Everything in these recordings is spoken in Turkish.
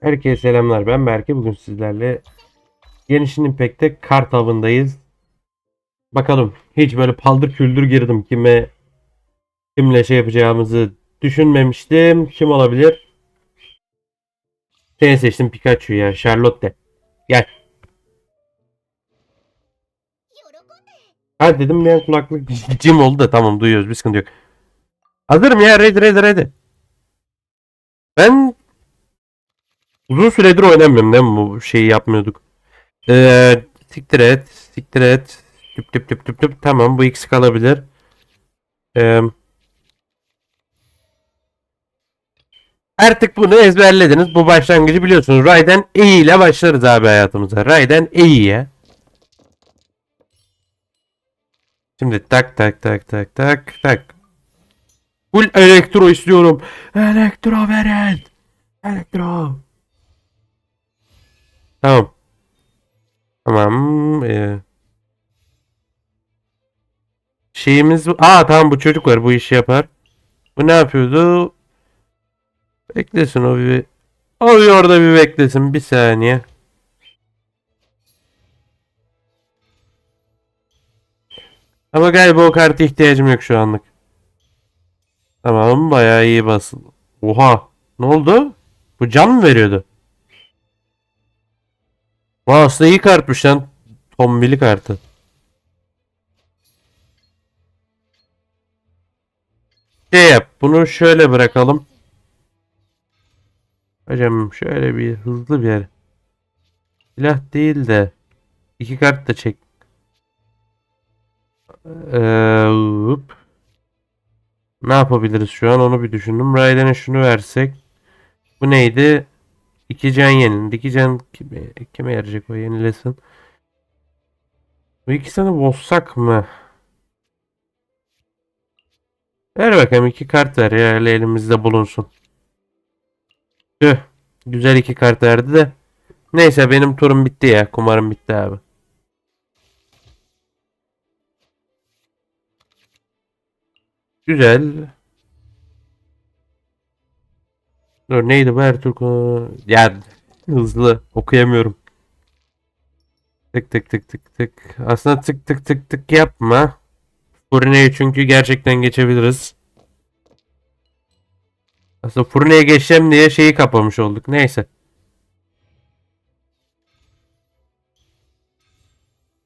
Herkese selamlar. Ben Berke. Bugün sizlerle Genişin Impact'te kart avındayız. Bakalım. Hiç böyle paldır küldür girdim. Kime kimle şey yapacağımızı düşünmemiştim. Kim olabilir? Seni seçtim Pikachu ya. Charlotte. Gel. Ha dedim ben kulaklık cim oldu da tamam duyuyoruz bir sıkıntı yok. Hazırım ya ready ready ready. Ben Uzun süredir oynamıyorum değil mi? Bu şeyi yapmıyorduk. Ee, siktir et. Siktir et. Tüp tüp tüp tüp tüp. Tamam bu ikisi kalabilir. Ee, artık bunu ezberlediniz. Bu başlangıcı biliyorsunuz. Raiden E ile başlarız abi hayatımıza. Raiden E'ye. Şimdi tak tak tak tak tak tak. Full elektro istiyorum. Elektro verin. Elektro. Tamam. Tamam. Ee, şeyimiz... Aa tamam bu çocuk var. Bu işi yapar. Bu ne yapıyordu? Beklesin o bir... O bir orada bir beklesin. Bir saniye. Ama galiba o kartı ihtiyacım yok şu anlık. Tamam bayağı iyi basın. Oha. Ne oldu? Bu can mı veriyordu? Vay aslında iyi kartmış lan. Tombili kartı. Şey yap. Bunu şöyle bırakalım. Hocam şöyle bir hızlı bir yer. Silah değil de iki kart da çek. Ee. Ne yapabiliriz şu an onu bir düşündüm. Raiden'e şunu versek. Bu neydi? İki can yenildi. İki can kime, kime yarayacak o yenilesin. Bu ikisini bozsak mı? Ver bakalım iki kart ver ya elimizde bulunsun. Tüh. Güzel iki kart verdi de. Neyse benim turum bitti ya. Kumarım bitti abi. Güzel. Dur neydi bu Ertuğrul? konu- Ya hızlı okuyamıyorum. Tık tık tık tık tık. Aslında tık tık tık tık yapma. Furne'yi çünkü gerçekten geçebiliriz. Aslında Furne'ye geçeceğim diye şeyi kapamış olduk. Neyse.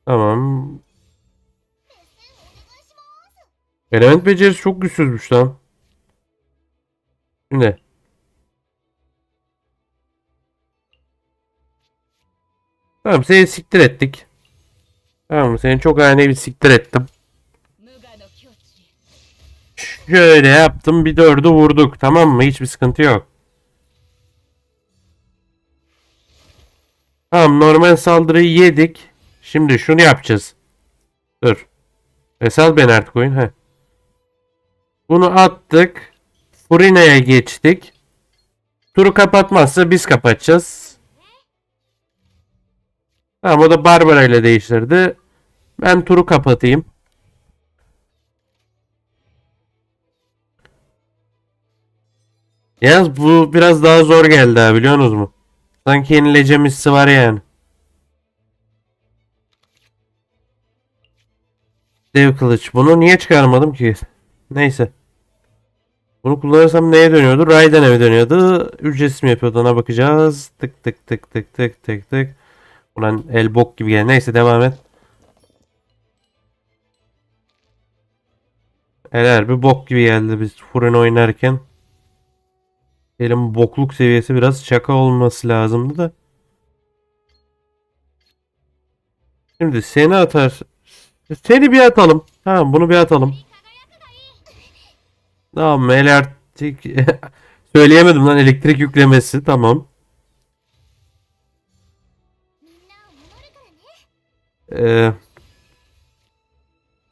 Tamam. Element becerisi çok güçsüzmüş lan. Şimdi. Tamam seni siktir ettik. Tamam seni çok ani bir siktir ettim. Şöyle yaptım bir dördü vurduk tamam mı? Hiçbir sıkıntı yok. Tamam normal saldırıyı yedik. Şimdi şunu yapacağız. Dur. Esal ben artık oyun. Heh. Bunu attık. Furina'ya geçtik. Turu kapatmazsa biz kapatacağız. Tamam o da Barbara ile değiştirdi. Ben turu kapatayım. Yalnız bu biraz daha zor geldi ha biliyorsunuz mu? Sanki yenileceğim hissi var yani. Dev kılıç. Bunu niye çıkarmadım ki? Neyse. Bunu kullanırsam neye dönüyordu? Raiden'e mi dönüyordu? Ücretsiz mi yapıyordu ona bakacağız. Tık tık tık tık tık tık tık. Ulan el bok gibi gel. Neyse devam et. Eğer bir bok gibi geldi biz fırın oynarken. Elim bokluk seviyesi biraz şaka olması lazımdı da. Şimdi seni atar. Seni bir atalım. Tamam bunu bir atalım. Tamam elektrik söyleyemedim lan elektrik yüklemesi tamam. Ee,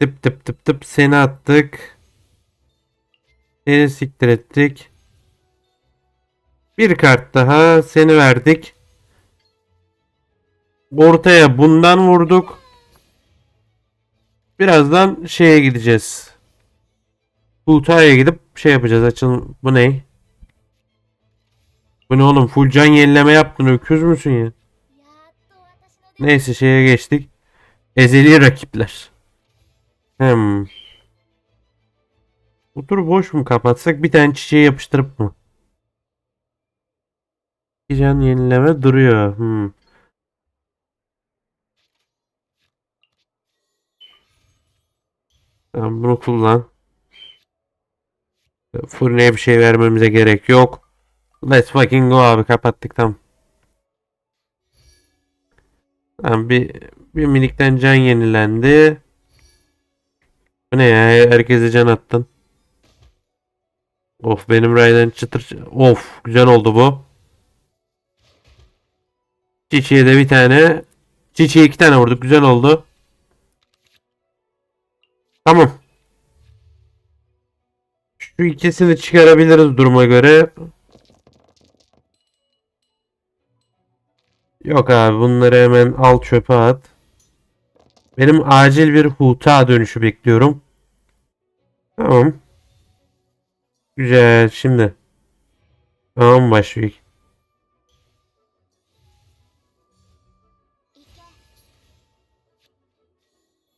tıp tıp tıp tıp seni attık. Seni siktir ettik. Bir kart daha seni verdik. Ortaya bundan vurduk. Birazdan şeye gideceğiz. Huta'ya gidip şey yapacağız. Açın bu ne? Bu ne oğlum full can yenileme yaptın öküz müsün ya? Neyse şeye geçtik. Ezeli rakipler. Hmm. Bu turu boş mu kapatsak bir tane çiçeği yapıştırıp mı? Can yenileme duruyor. Hmm. Tamam bunu kullan. Fırınaya bir şey vermemize gerek yok. Let's fucking go abi kapattık tamam. Tamam bir, bir minikten can yenilendi. Bu ne ya herkese can attın. Of benim raydan çıtır çı- Of güzel oldu bu. Çiçeğe de bir tane. Çiçeğe iki tane vurduk güzel oldu. Tamam. Şu ikisini çıkarabiliriz duruma göre. Yok abi bunları hemen al çöpe at. Benim acil bir huta dönüşü bekliyorum. Tamam. Güzel şimdi. Tamam başlıyor.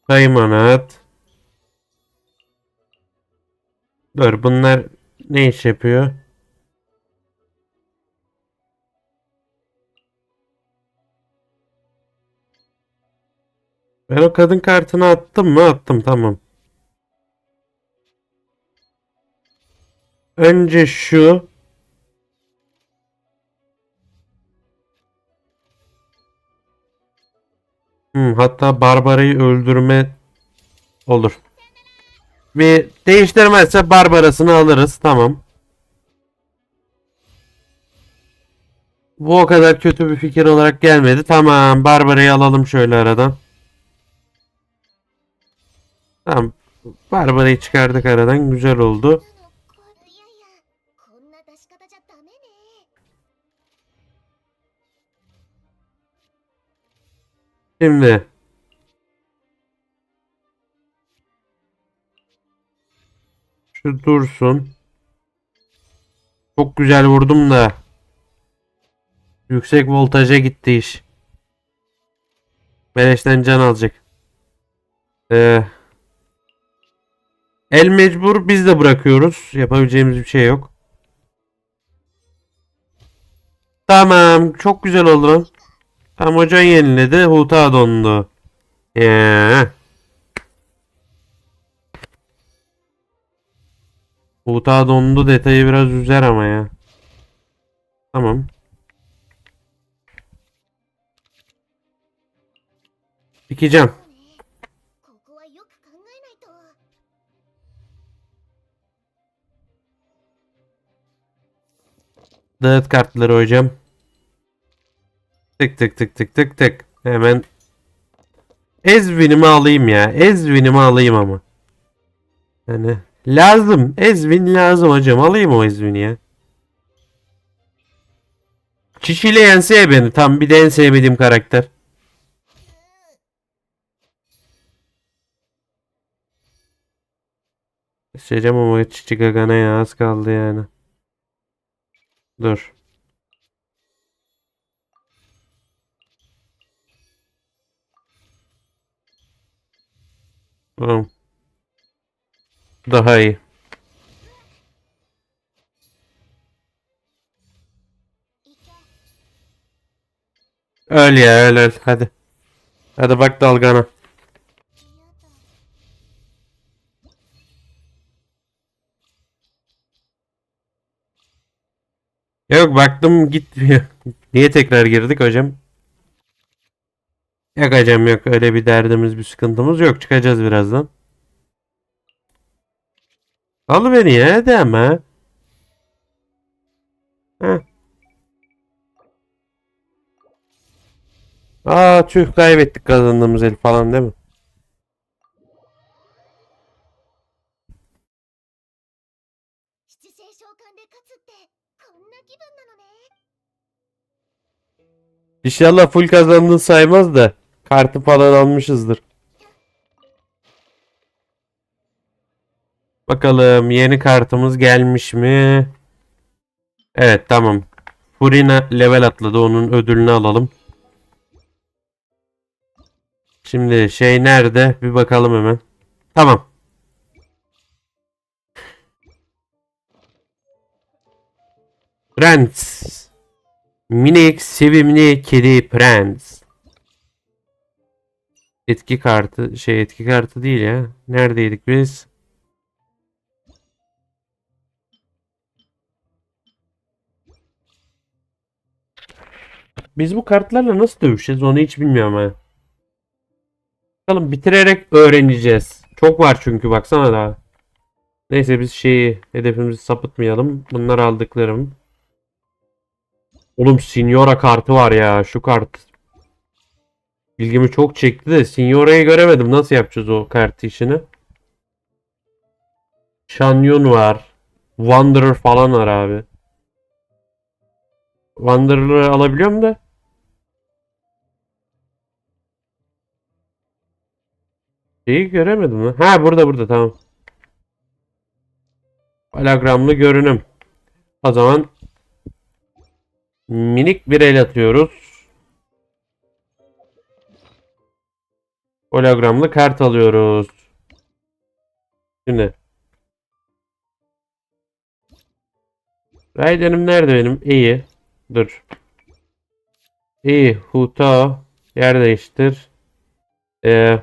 Kaymanat. Dur bunlar ne iş yapıyor? Ben o kadın kartını attım mı? Attım tamam. Önce şu. Hmm, hatta Barbara'yı öldürme olur. Bir değiştirmezse Barbara'sını alırız. Tamam. Bu o kadar kötü bir fikir olarak gelmedi. Tamam. Barbara'yı alalım şöyle aradan. Tamam. Barbara'yı çıkardık aradan. Güzel oldu. Şimdi şu dursun. Çok güzel vurdum da yüksek voltaja gitti iş. Beleşten can alacak. Eee el mecbur biz de bırakıyoruz. Yapabileceğimiz bir şey yok. Tamam. Çok güzel oldu. Tam hocan yeniledi. Huta dondu. Yeah. Huta dondu detayı biraz üzer ama ya. Tamam. İki Dağıt kartları hocam. Tık tık tık tık tık tık. Hemen Ezvin'imi alayım ya. Ezvin'imi alayım ama. Yani lazım. Ezvin lazım hocam. Alayım o Ezvin'i ya. Çişiyle yense beni. Tam bir de en sevmediğim karakter. Seçeceğim ama Çiçi Gagana ya az kaldı yani. Dur. Tamam. Daha iyi. Öl ya öl öl hadi. Hadi bak dalgana. Yok baktım gitmiyor. Niye tekrar girdik hocam? Yok hocam yok öyle bir derdimiz bir sıkıntımız yok. Çıkacağız birazdan. Al beni ya ama. Heh. Aa tüh kaybettik kazandığımız el falan değil mi? İnşallah full kazandığını saymaz da kartı falan almışızdır. Bakalım yeni kartımız gelmiş mi? Evet tamam. Furina level atladı. Onun ödülünü alalım. Şimdi şey nerede? Bir bakalım hemen. Tamam. Prens. Minik sevimli kedi prens. Etki kartı şey etki kartı değil ya. Neredeydik biz? Biz bu kartlarla nasıl dövüşeceğiz onu hiç bilmiyorum ha. Bakalım bitirerek öğreneceğiz. Çok var çünkü baksana daha. Neyse biz şeyi hedefimizi sapıtmayalım. Bunlar aldıklarım. Oğlum Signora kartı var ya şu kart. İlgimi çok çekti de Signora'yı göremedim. Nasıl yapacağız o kart işini? Shanyun var. Wanderer falan var abi. Wanderer'ı alabiliyorum da. Şeyi göremedim lan. Ha burada burada tamam. Hologramlı görünüm. O zaman minik bir el atıyoruz. Hologramlı kart alıyoruz. Şimdi. Raiden'im nerede benim? İyi. Dur. İyi. Huta. Yer değiştir. Ee,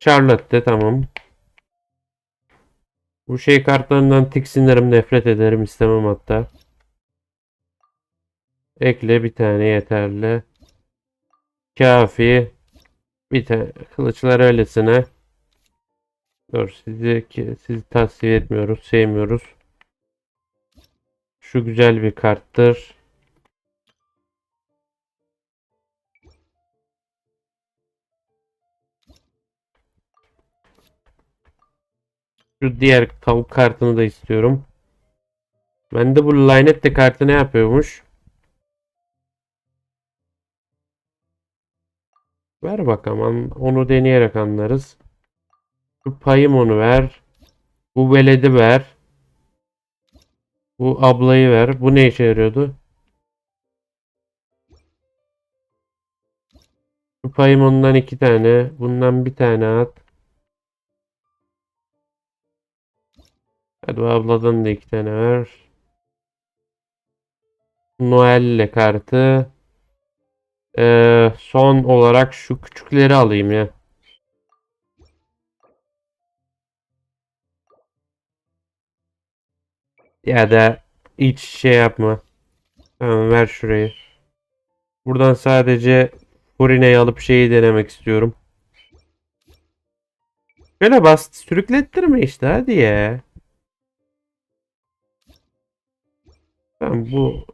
Charlotte tamam. Bu şey kartlarından tiksinirim, nefret ederim, istemem hatta. Ekle bir tane yeterli. Kafi. Bir tane kılıçlar öylesine. Dur sizi sizi tavsiye etmiyoruz, sevmiyoruz. Şu güzel bir karttır. Şu diğer tavuk kartını da istiyorum. Ben de bu Linette kartı ne yapıyormuş? Ver bakalım. Onu deneyerek anlarız. Şu payım onu ver. Bu veledi ver. Bu ablayı ver. Bu ne işe yarıyordu? Şu payım ondan iki tane. Bundan bir tane at. Hadi bu abladan da iki tane ver. Noel'le kartı. Ee, son olarak şu küçükleri alayım ya. Ya da hiç şey yapma. Tamam ver şurayı. Buradan sadece Furine'yi alıp şeyi denemek istiyorum. Şöyle bas sürüklettirme işte hadi ya. Tamam bu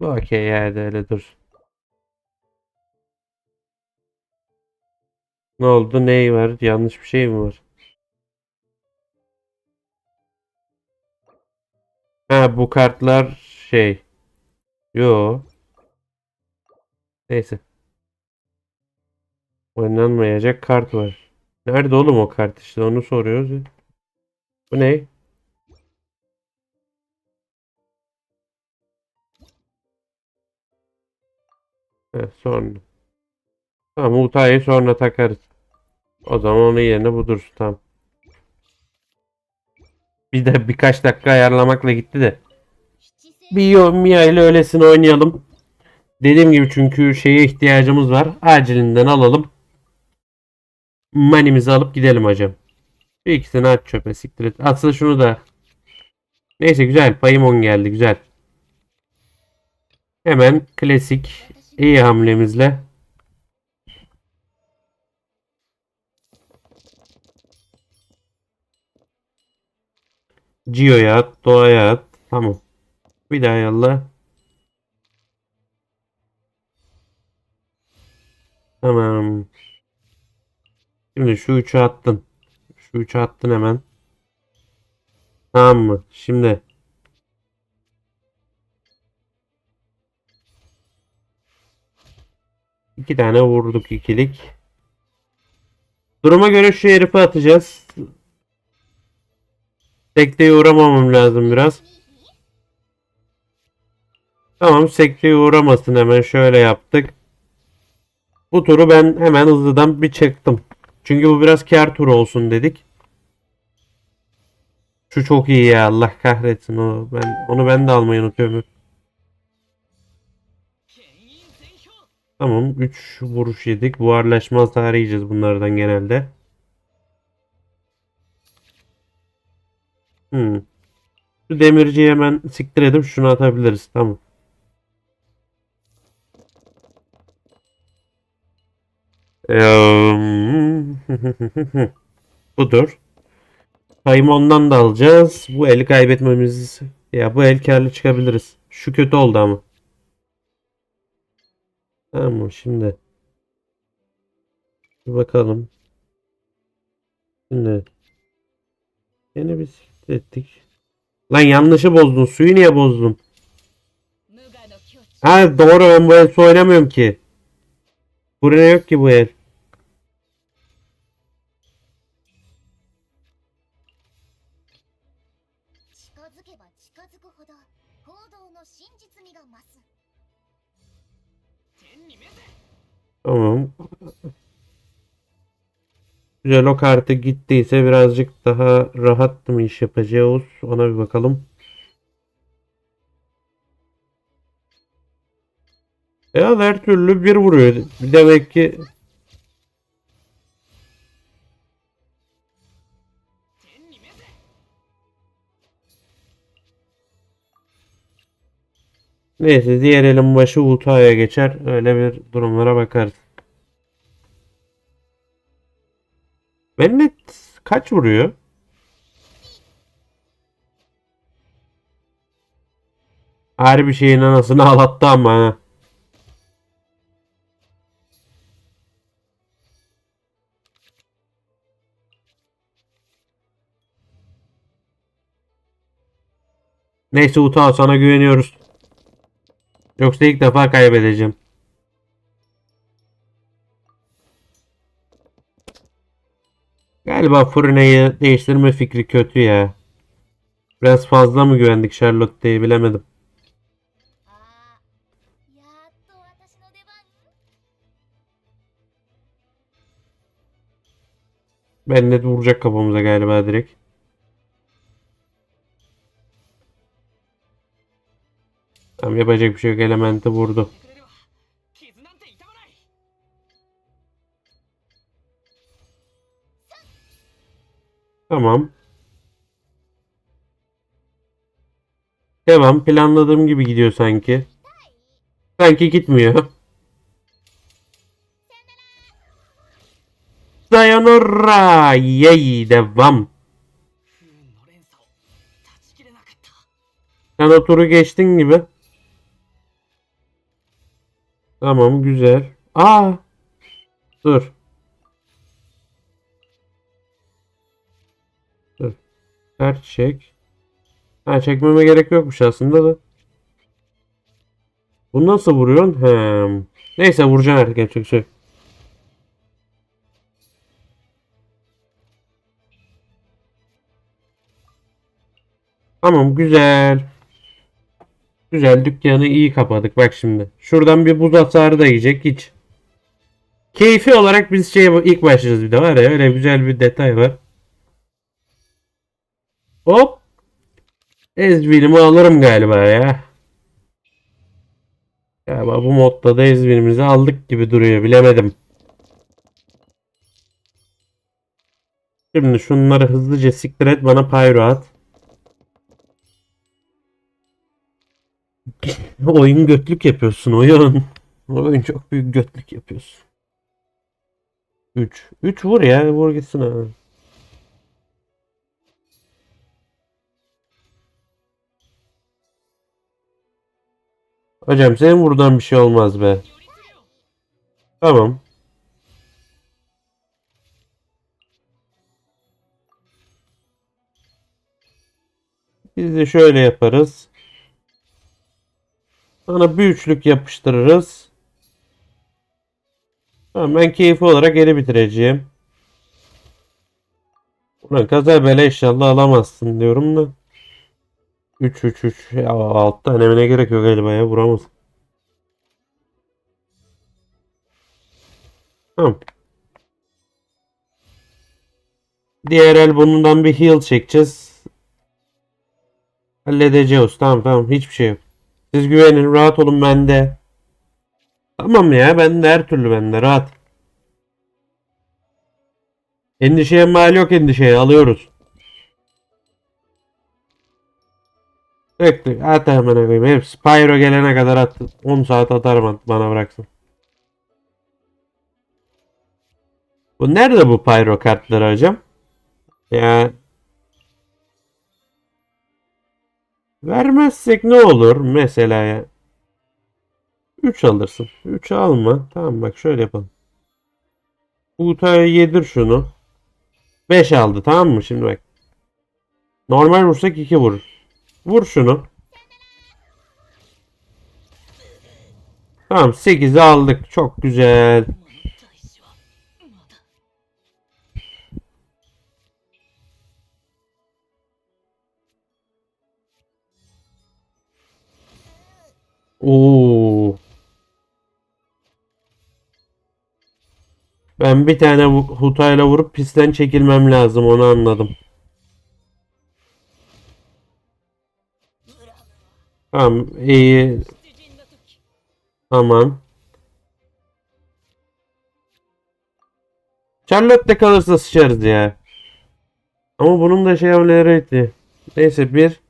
bu okey yani öyle dur. Ne oldu? Ney var? Yanlış bir şey mi var? Ha bu kartlar şey. Yo. Neyse. Oynanmayacak kart var. Nerede oğlum o kart işte onu soruyoruz. ya. Bu ne? Evet, sonra. Tamam Utay'ı sonra takarız. O zaman onun yerine bu dursun tamam. Bir de birkaç dakika ayarlamakla gitti de. 七星 Bir yo- Mia ile öylesine oynayalım. Dediğim gibi çünkü şeye ihtiyacımız var. Acilinden alalım. Manimizi alıp gidelim hocam. Bir ikisini at çöpe siktir et. Aslında şunu da. Neyse güzel. Payım 10 geldi. Güzel. Hemen klasik iyi hamlemizle Gio'ya at, Doğa'ya at. Tamam. Bir daha yolla. Tamam. Şimdi şu üçü attın. Şu üçü attın hemen. Tamam mı? Şimdi iki tane vurduk ikilik. Duruma göre şu herifi atacağız. Tekte uğramamam lazım biraz. Tamam sekteye uğramasın hemen şöyle yaptık. Bu turu ben hemen hızlıdan bir çektim. Çünkü bu biraz kar turu olsun dedik. Şu çok iyi ya Allah kahretsin onu ben onu ben de almayı unutuyorum. Tamam 3 vuruş yedik. Buharlaşma hasarı yiyeceğiz bunlardan genelde. Hmm. Şu demirciyi hemen siktir edip şunu atabiliriz. Tamam. Eee, Budur. Payımı ondan da alacağız. Bu eli kaybetmemiz ya bu el karlı çıkabiliriz. Şu kötü oldu ama. Tamam şimdi. Bir bakalım. Şimdi. Yine bir ettik. Lan yanlışı bozdun. Suyu niye bozdun? Ha doğru ben bu el su oynamıyorum ki. Buraya yok ki bu el. Tamam. Güzel o kartı gittiyse birazcık daha rahat mı iş yapacağız? Ona bir bakalım. Ya her türlü bir vuruyor. Demek ki Neyse diğer elin başı Utah'ya geçer. Öyle bir durumlara bakarız. Bennett kaç vuruyor? Harbi şeyin anasını ağlattı ama. Neyse Utah sana güveniyoruz. Yoksa ilk defa kaybedeceğim. Galiba Furine'yi değiştirme fikri kötü ya. Biraz fazla mı güvendik Charlotte'ye bilemedim. Ben net vuracak kafamıza galiba direkt. Tam yapacak bir şey yok. Elementi vurdu. Tamam. Devam. Planladığım gibi gidiyor sanki. Sanki gitmiyor. Sayonara. Yay. Devam. Sen o turu geçtin gibi. Tamam güzel. Aa. Dur. Ters çek. Ha çekmeme gerek yokmuş aslında da. Bu nasıl vuruyorsun? He. Neyse vuracaksın artık yapacak şey. Tamam güzel. Güzel dükkanı iyi kapadık bak şimdi. Şuradan bir buz hasarı da yiyecek hiç. Keyfi olarak biz şeye ilk başlayacağız bir de var ya öyle güzel bir detay var. Hop. Ezbilimi alırım galiba ya. Galiba bu modda da ezbilimizi aldık gibi duruyor bilemedim. Şimdi şunları hızlıca siktir et bana pyro at. Oyun götlük yapıyorsun oyun. Oyun çok büyük götlük yapıyorsun. 3. 3 vur ya vur gitsin ha. Hocam senin buradan bir şey olmaz be. Tamam. Biz de şöyle yaparız. Sana bir üçlük yapıştırırız. Tamam ben keyfi olarak eli bitireceğim. Ulan kaza bela inşallah alamazsın diyorum da. 3 3 3 ya altta önemine gerek yok galiba ya vuramaz. Tamam. Diğer el bundan bir heal çekeceğiz. Halledeceğiz. Tamam tamam hiçbir şey yok. Siz güvenin rahat olun bende. Tamam ya bende her türlü bende rahat. Endişeye mal yok endişeye alıyoruz. Bekle at hemen koyayım. Hepsi Pyro gelene kadar at. 10 saat atarım at- bana bıraksın. Bu nerede bu Pyro kartları hocam? Ya vermezsek ne olur mesela ya? 3 alırsın. 3 alma. Tamam bak şöyle yapalım. Uta'ya yedir şunu. 5 aldı tamam mı? Şimdi bak. Normal vursak 2 vurur. Vur şunu. Tamam 8'i aldık. Çok güzel. Oo. Ben bir tane hutayla vurup pisten çekilmem lazım onu anladım. Tamam iyi. Tamam. Charlotte'de kalırsa sıçarız ya. Ama bunun da şey hamleleriydi. Neyse bir.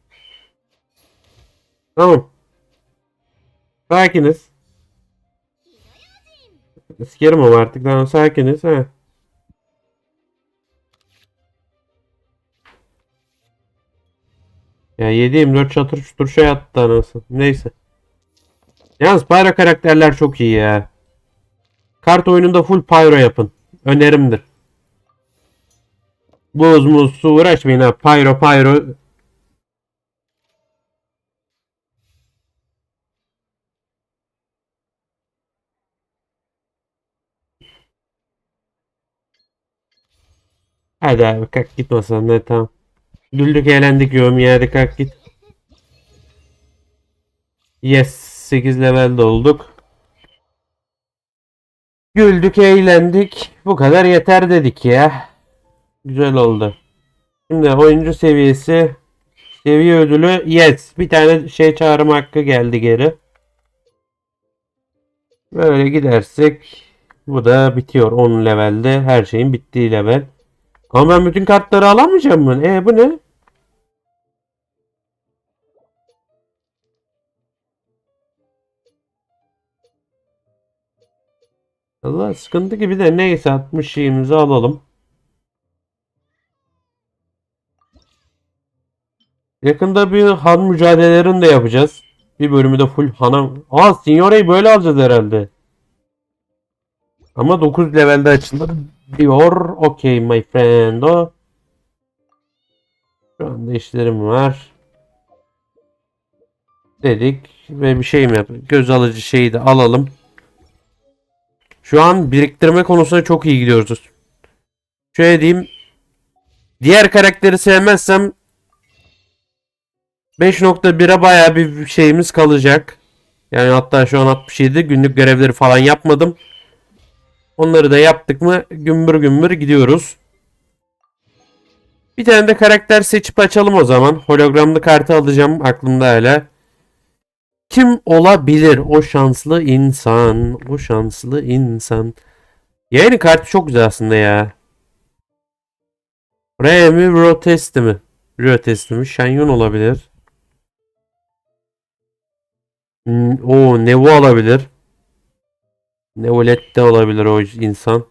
Tamam. Sakiniz. Sikerim ama artık tamam sakiniz ha. Ya 7-24 çatır çutur şey attı anasını. Neyse. Yalnız pyro karakterler çok iyi ya. Kart oyununda full pyro yapın. Önerimdir. Buz muz su uğraşmayın ha. Pyro pyro. Hadi abi kalk git masadan ne tamam. Güldük eğlendik yorum hadi kalk git. Yes 8 levelde olduk. Güldük eğlendik. Bu kadar yeter dedik ya. Güzel oldu. Şimdi oyuncu seviyesi seviye ödülü yes. Bir tane şey çağırma hakkı geldi geri. Böyle gidersek bu da bitiyor 10 levelde. Her şeyin bittiği level. Ama ben bütün kartları alamayacağım mı? E bu ne? Allah sıkıntı gibi de neyse 60 şeyimizi alalım. Yakında bir han mücadelelerini de yapacağız. Bir bölümü de full hana... Aa Signore'yi böyle alacağız herhalde. Ama 9 levelde açılır diyor. Okey my friend o. Şu anda işlerim var. Dedik ve bir şey mi yapalım? Göz alıcı şeyi de alalım. Şu an biriktirme konusunda çok iyi gidiyoruz. Şöyle diyeyim. Diğer karakteri sevmezsem 5.1'e bayağı bir şeyimiz kalacak. Yani hatta şu an 67 günlük görevleri falan yapmadım. Onları da yaptık mı gümbür gümbür gidiyoruz. Bir tane de karakter seçip açalım o zaman. Hologramlı kartı alacağım aklımda hala. Kim olabilir o şanslı insan? O şanslı insan. Yayının kartı çok güzel aslında ya. R'ye mi Rotesti mi? Rotesti mi? Shenyon olabilir. Hmm, O Nevo olabilir. Nevolet de olabilir o insan.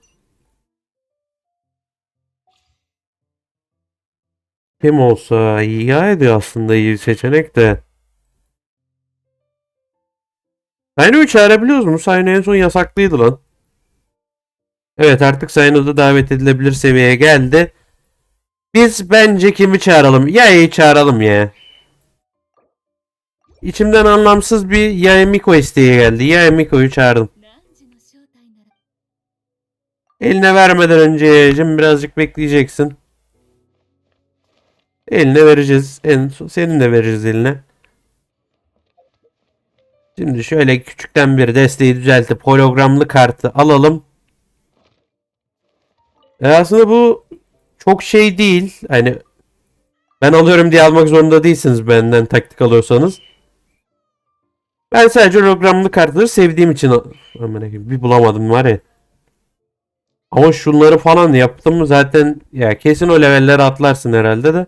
Kim olsa iyi ediyor aslında iyi seçenek de. Sayno'yu çağırabiliyoruz mu? Sayno en son yasaklıydı lan. Evet artık Sayno da davet edilebilir seviyeye geldi. Biz bence kimi çağıralım? Yaya'yı çağıralım ya. İçimden anlamsız bir Yaya Miko isteği geldi. Yaya Miko'yu çağırdım. Eline vermeden önce Yaya'cım birazcık bekleyeceksin. Eline vereceğiz. En son, senin de vereceğiz eline. Şimdi şöyle küçükten bir desteği düzeltip hologramlı kartı alalım. E aslında bu çok şey değil. Hani ben alıyorum diye almak zorunda değilsiniz benden taktik alıyorsanız. Ben sadece hologramlı kartları sevdiğim için bir bulamadım var ya. Ama şunları falan yaptım zaten ya kesin o levelleri atlarsın herhalde de.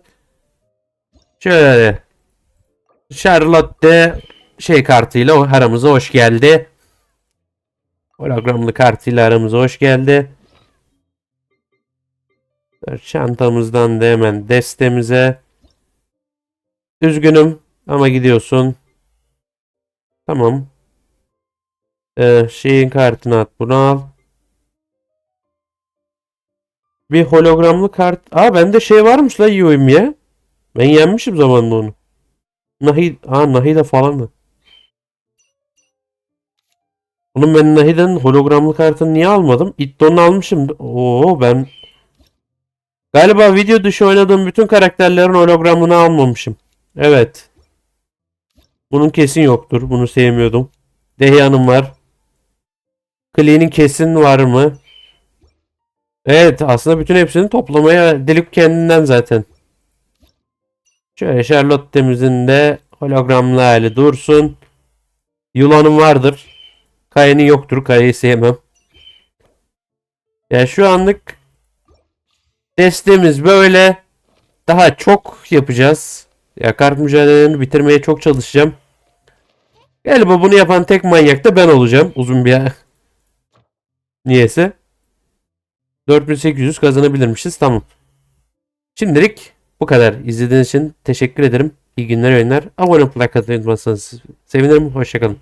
Şöyle Charlotte şey kartıyla aramıza hoş geldi. Hologramlı kartıyla aramıza hoş geldi. Çantamızdan da hemen destemize. Üzgünüm ama gidiyorsun. Tamam. Ee, şeyin kartını at bunu al. Bir hologramlı kart. Aa bende şey varmış la Yoyum ya. Ben yenmişim zamanında onu. Nahi, aa Nahida falan mı? Oğlum ben Nahi'den hologramlı kartını niye almadım? Itton'u almışım. Oo ben Galiba video dışı oynadığım bütün karakterlerin hologramını almamışım. Evet. Bunun kesin yoktur. Bunu sevmiyordum. Dehya'nın var. Klee'nin kesin var mı? Evet aslında bütün hepsini toplamaya delik kendinden zaten. Şöyle Charlotte'mizin de hologramlı hali dursun. Yulan'ın vardır. Kaya'nın yoktur. Kaya'yı sevmem. Ya şu anlık destemiz böyle. Daha çok yapacağız. Ya kart mücadelelerini bitirmeye çok çalışacağım. Galiba bunu yapan tek manyak da ben olacağım. Uzun bir Niyeyse. 4800 kazanabilirmişiz. Tamam. Şimdilik bu kadar. İzlediğiniz için teşekkür ederim. İyi günler, oyunlar. Abone olmayı, like atmayı unutmazsanız sevinirim. Hoşçakalın.